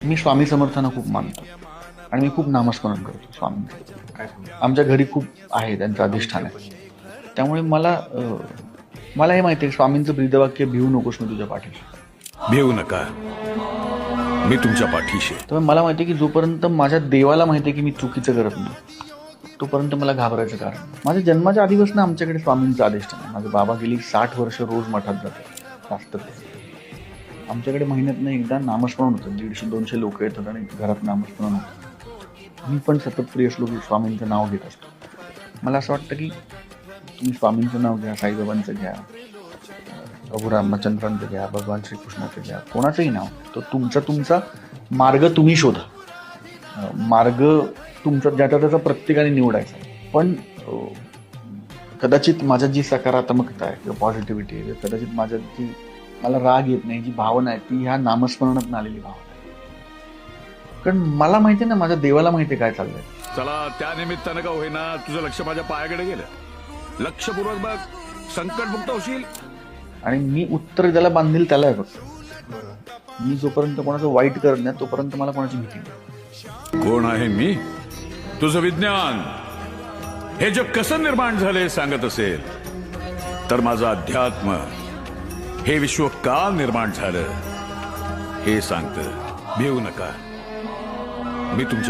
मी स्वामी समर्थांना खूप मानतो आणि मी खूप नामस्मरण करतो सांगू आमच्या घरी खूप आहे त्यांचं अधिष्ठान आहे त्यामुळे मला मला हे माहिती आहे स्वामींचं ब्रीदवाक्य भिवू नकोस मी तुझ्या पाठीशी भिवू नका मी तुमच्या पाठीशी. त्यामुळे मला माहिती आहे की जोपर्यंत माझ्या देवाला माहिती आहे की मी चुकीचं करत नाही तोपर्यंत मला घाबरायचं कारण. माझ्या जन्माच्या आधीपासून आमच्याकडे स्वामींचं अधिष्ठान आहे माझे बाबा गेली साठ वर्ष रोज मठात जातात जास्त. आमच्याकडे महिन्यातनं एकदा नामस्मरण होतं. दीडशे दोनशे लोक येतात आणि घरात नामस्मरण होतं. मी पण सतत प्रियश्लोक स्वामींचं नाव घेत असतो. मला असं वाटतं की तुम्ही स्वामींचं नाव घ्या साईबाबांचं घ्या प्रभू रामचंद्रांचं घ्या भगवान श्रीकृष्णाचं घ्या कोणाचंही नाव. तो तुमचा तुमचा मार्ग तुम्ही शोधा. मार्ग तुमचा ज्याचा त्याचा प्रत्येकाने निवडायचा पण कदाचित माझ्या जी सकारात्मकता आहे किंवा पॉझिटिव्हिटी आहे कदाचित माझ्या जी मला राग येत नाही जी भावना आहे ती ह्या नामस्मरणात आलेली भावना आहे. कारण मला माहिती ना माझ्या देवाला माहिती काय चाललंय. चला त्या निमित्तानं का होईना तुझं लक्ष माझ्या पायाकडे गेलं. लक्षपूर्वक बघ संकटमुक्त होशील. आणि मी उत्तर ज्याला बांधील त्याला आहे फक्त. मी जोपर्यंत कोणाचं वाईट करत नाही तोपर्यंत मला कोणाची भीती नाही. कोण आहे मी? तुझं विज्ञान. हे जग कसं निर्माण झाले सांगत असेल. तर माझं अध्यात्म हे विश्व का निर्माण झालं. हे सांगतं भिवू नका. मी तुमच्या